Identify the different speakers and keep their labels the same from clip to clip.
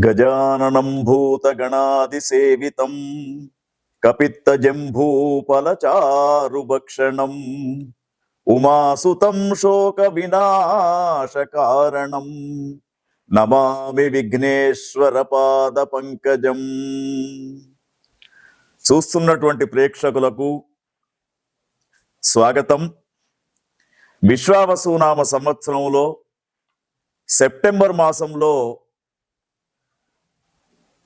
Speaker 1: గజాననం భూతగణాదిసేవితం కపిత్తజంభూపలచారుభక్షణం ఉమాసుతం శోక వినాశకారణం నమామి విఘ్నేశ్వర పాద పంకజం చూస్తున్నటువంటి ప్రేక్షకులకు స్వాగతం. విశ్వావసునామ సంవత్సరంలో సెప్టెంబర్ మాసంలో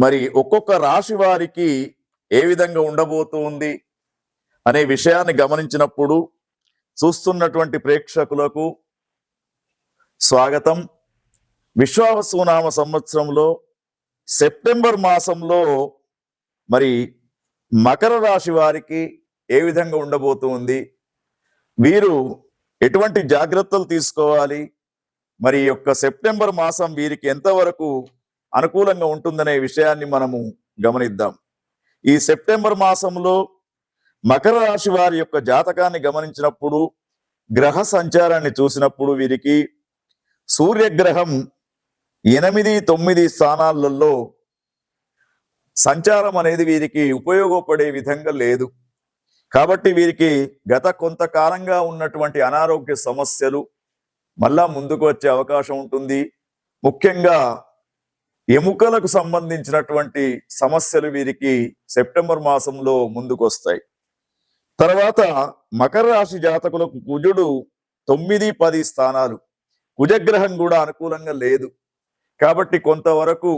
Speaker 1: మరి ఒక్కొక్క రాశి వారికి ఏ విధంగా ఉండబోతుంది అనే విషయాన్ని గమనించినప్పుడు చూస్తున్నటువంటి ప్రేక్షకులకు స్వాగతం. విశ్వావసునామ సంవత్సరంలో సెప్టెంబర్ మాసంలో మరి మకర రాశి వారికి ఏ విధంగా ఉండబోతుంది వీరు ఎటువంటి జాగ్రత్తలు తీసుకోవాలి మరి యొక్క సెప్టెంబర్ మాసం వీరికి ఎంతవరకు అనుకూలంగా ఉంటుందనే విషయాన్ని మనము గమనిద్దాం. ఈ సెప్టెంబర్ మాసంలో మకర రాశి వారి యొక్క జాతకాన్ని గమనించినప్పుడు గ్రహ సంచారాన్ని చూసినప్పుడు వీరికి సూర్యగ్రహం ఎనిమిది తొమ్మిది స్థానాలలో సంచారం అనేది వీరికి ఉపయోగపడే విధంగా లేదు. కాబట్టి వీరికి గత కొంతకాలంగా ఉన్నటువంటి అనారోగ్య సమస్యలు మళ్ళా ముందుకు వచ్చే అవకాశం ఉంటుంది. ముఖ్యంగా ఎముకలకు సంబంధించినటువంటి సమస్యలు వీరికి సెప్టెంబర్ మాసంలో ముందుకొస్తాయి. తర్వాత మకర రాశి జాతకులకు కుజుడు తొమ్మిది పది స్థానాలు. కుజగ్రహం కూడా అనుకూలంగా లేదు. కాబట్టి కొంతవరకు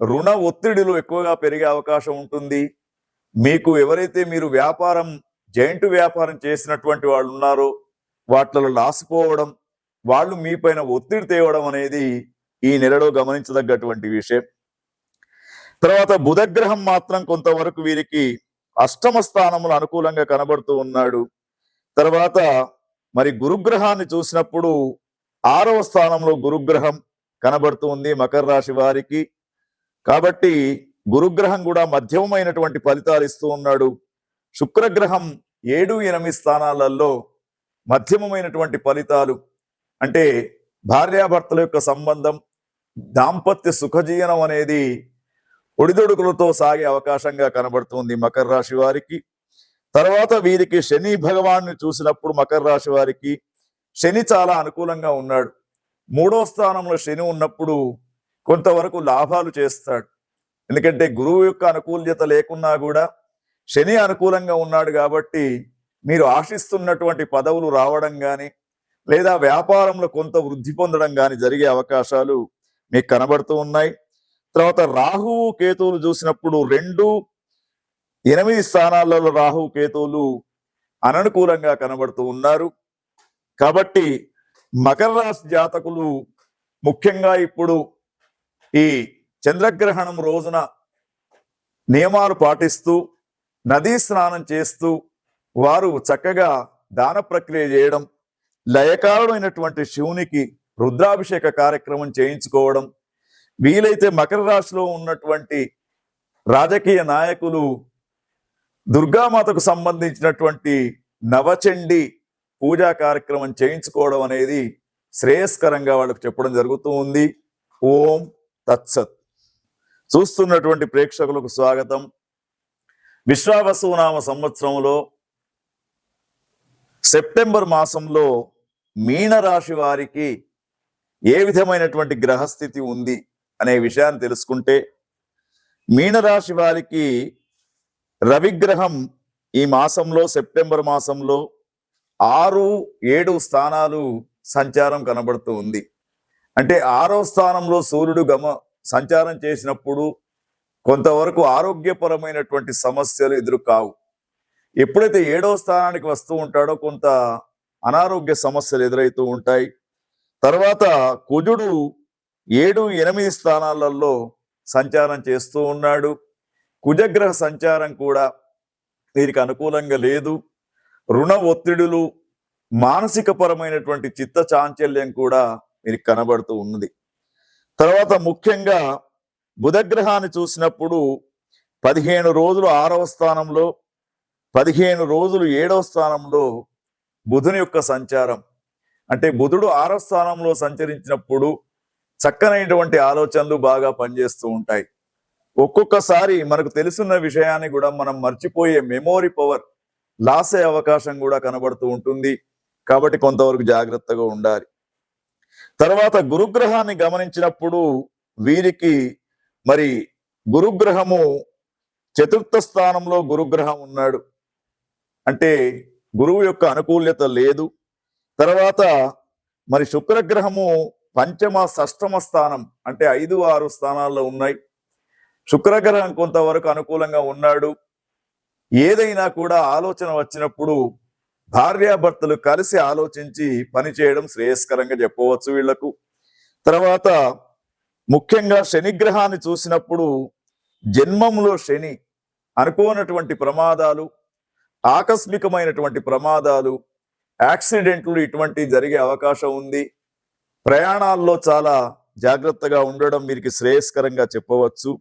Speaker 1: రుణ ఒత్తిడిలు ఎక్కువగా పెరిగే అవకాశం ఉంటుంది. మీకు ఎవరైతే మీరు వ్యాపారం జైంట్ వ్యాపారం చేసినటువంటి వాళ్ళు ఉన్నారో వాటిలో లాసిపోవడం వాళ్ళు మీ పైన ఒత్తిడి తేవడం అనేది ఈ నెలలో గమనించదగ్గటువంటి విషయం. తర్వాత బుధగ్రహం మాత్రం కొంతవరకు వీరికి అష్టమ స్థానములు అనుకూలంగా కనబడుతూ ఉన్నాడు. తర్వాత మరి గురుగ్రహాన్ని చూసినప్పుడు ఆరవ స్థానంలో గురుగ్రహం కనబడుతూ ఉంది మకర రాశి వారికి. కాబట్టి గురుగ్రహం కూడా మధ్యమమైనటువంటి ఫలితాలు ఇస్తూ ఉన్నాడు. శుక్రగ్రహం ఏడు ఎనిమిది స్థానాలలో మధ్యమమైనటువంటి ఫలితాలు అంటే భార్యాభర్తల యొక్క సంబంధం దాంపత్య సుఖజీవనం అనేది ఒడిదొడుకులతో సాగే అవకాశంగా కనబడుతుంది మకర రాశి వారికి. తర్వాత వీరికి శని భగవాన్ని చూసినప్పుడు మకర రాశి వారికి శని చాలా అనుకూలంగా ఉన్నాడు. మూడో స్థానంలో శని ఉన్నప్పుడు కొంతవరకు లాభాలు చేస్తాడు. ఎందుకంటే గురువు యొక్క అనుకూల్యత లేకున్నా కూడా శని అనుకూలంగా ఉన్నాడు కాబట్టి మీరు ఆశిస్తున్నటువంటి పదవులు రావడం కానీ లేదా వ్యాపారంలో కొంత వృద్ధి పొందడం కానీ జరిగే అవకాశాలు మీకు కనబడుతూ ఉన్నాయి. తర్వాత రాహువు కేతువులు చూసినప్పుడు రెండు ఎనిమిది స్థానాలలో రాహువు కేతువులు అననుకూలంగా కనబడుతూ ఉన్నారు. కాబట్టి మకర రాశి జాతకులు ముఖ్యంగా ఇప్పుడు ఈ చంద్రగ్రహణం రోజున నియమాలు పాటిస్తూ నదీ స్నానం చేస్తూ వారు చక్కగా దాన ప్రక్రియ చేయడం లయకారుడైనటువంటి శివునికి రుద్రాభిషేక కార్యక్రమం చేయించుకోవడం వీలైతే మకర రాశిలో ఉన్నటువంటి రాజకీయ నాయకులు దుర్గామాతకు సంబంధించినటువంటి నవచండి పూజా కార్యక్రమం చేయించుకోవడం అనేది శ్రేయస్కరంగా వాళ్ళకు చెప్పడం జరుగుతూ ఉంది. ఓం తత్సత్. చూస్తున్నటువంటి ప్రేక్షకులకు స్వాగతం. విశ్వావసునామ సంవత్సరంలో సెప్టెంబర్ మాసంలో మీనరాశి వారికి ఏ విధమైనటువంటి గ్రహస్థితి ఉంది అనే విషయాన్ని తెలుసుకుంటే మీనరాశి వారికి రవిగ్రహం ఈ మాసంలో సెప్టెంబర్ మాసంలో ఆరు ఏడు స్థానాలు సంచారం కనబడుతూ ఉంది. అంటే ఆరో స్థానంలో సూర్యుడు గమ సంచారం చేసినప్పుడు కొంతవరకు ఆరోగ్యపరమైనటువంటి సమస్యలు ఎదురు కావు ఎప్పుడైతే ఏడో స్థానానికి వస్తూ ఉంటాడో కొంత అనారోగ్య సమస్యలు ఎదురవుతూ ఉంటాయి. తర్వాత కుజుడు ఏడు ఎనిమిది స్థానాలలో సంచారం చేస్తూ ఉన్నాడు. కుజగ్రహ సంచారం కూడా వీరికి అనుకూలంగా లేదు. రుణ ఒత్తిడులు మానసిక పరమైనటువంటి చిత్త చాంచల్యం కూడా వీరికి కనబడుతూ ఉన్నది. తర్వాత ముఖ్యంగా బుధగ్రహాన్ని చూసినప్పుడు పదిహేను రోజులు ఆరవ స్థానంలో పదిహేను రోజులు ఏడవ స్థానంలో బుధుని యొక్క సంచారం. అంటే బుధుడు ఆరవ స్థానంలో సంచరించినప్పుడు చక్కనైనటువంటి ఆలోచనలు బాగా పనిచేస్తూ ఉంటాయి. ఒక్కొక్కసారి మనకు తెలుసున్న విషయాన్ని కూడా మనం మర్చిపోయే మెమోరీ పవర్ లాస్ అయ్యే అవకాశం కూడా కనబడుతూ ఉంటుంది. కాబట్టి కొంతవరకు జాగ్రత్తగా ఉండాలి. తర్వాత గురుగ్రహాన్ని గమనించినప్పుడు వీరికి మరి గురుగ్రహము చతుర్థ స్థానంలో గురుగ్రహం ఉన్నాడు. అంటే గురువు యొక్క అనుకూల్యత లేదు. తర్వాత మరి శుక్రగ్రహము పంచమ షష్టమ స్థానం అంటే ఐదు ఆరు స్థానాల్లో ఉన్నాయి. శుక్రగ్రహం కొంతవరకు అనుకూలంగా ఉన్నాడు. ఏదైనా కూడా ఆలోచన వచ్చినప్పుడు భార్యాభర్తలు కలిసి ఆలోచించి పని చేయడం శ్రేయస్కరంగా చెప్పవచ్చు వీళ్ళకు తర్వాత ముఖ్యంగా శనిగ్రహాన్ని చూసినప్పుడు జన్మంలో శని అనుకోనటువంటి ప్రమాదాలు ఆకస్మికమైనటువంటి ప్రమాదాలు యాక్సిడెంట్లు ఇటువంటి జరిగే అవకాశం ఉంది. ప్రయాణాల్లో చాలా జాగ్రత్తగా ఉండడం వీరికి శ్రేయస్కరంగా చెప్పవచ్చు.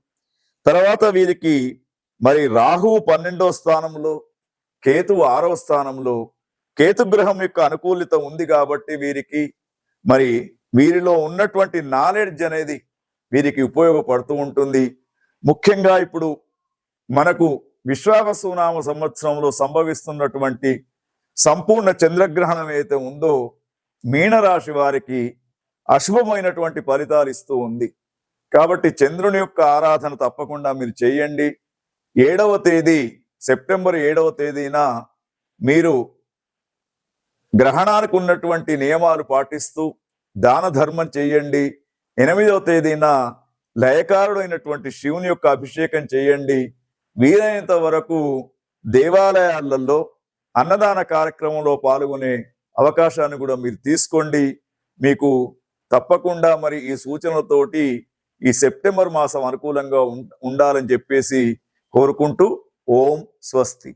Speaker 1: తర్వాత వీరికి మరి రాహువు పన్నెండో స్థానంలో కేతువు ఆరవ స్థానంలో కేతు గ్రహం యొక్క అనుకూలిత ఉంది కాబట్టి వీరికి మరి వీరిలో ఉన్నటువంటి నాలెడ్జ్ అనేది వీరికి ఉపయోగపడుతూ ఉంటుంది. ముఖ్యంగా ఇప్పుడు మనకు విశ్వావసునామ సంవత్సరంలో సంభవిస్తున్నటువంటి సంపూర్ణ చంద్రగ్రహణం ఏదైతే ఉందో మీనరాశి వారికి అశుభమైనటువంటి ఫలితాలు ఇస్తూ ఉంది. కాబట్టి చంద్రుని యొక్క ఆరాధన తప్పకుండా మీరు చేయండి. ఏడవ తేదీ సెప్టెంబర్ ఏడవ తేదీన మీరు గ్రహణానికి ఉన్నటువంటి నియమాలు పాటిస్తూ దాన ధర్మం చేయండి. ఎనిమిదవ తేదీన లయకారుడైనటువంటి శివుని యొక్క అభిషేకం చేయండి. వీలైనంత వరకు దేవాలయాలలో అన్నదాన కార్యక్రమంలో పాల్గొనే అవకాశాన్ని కూడా మీరు తీసుకోండి. మీకు తప్పకుండా మరి ఈ సూచనలతోటి ఈ సెప్టెంబర్ మాసం అనుకూలంగా ఉం- ఉండాలని చెప్పేసి కోరుకుంటూ ఓం స్వస్తి.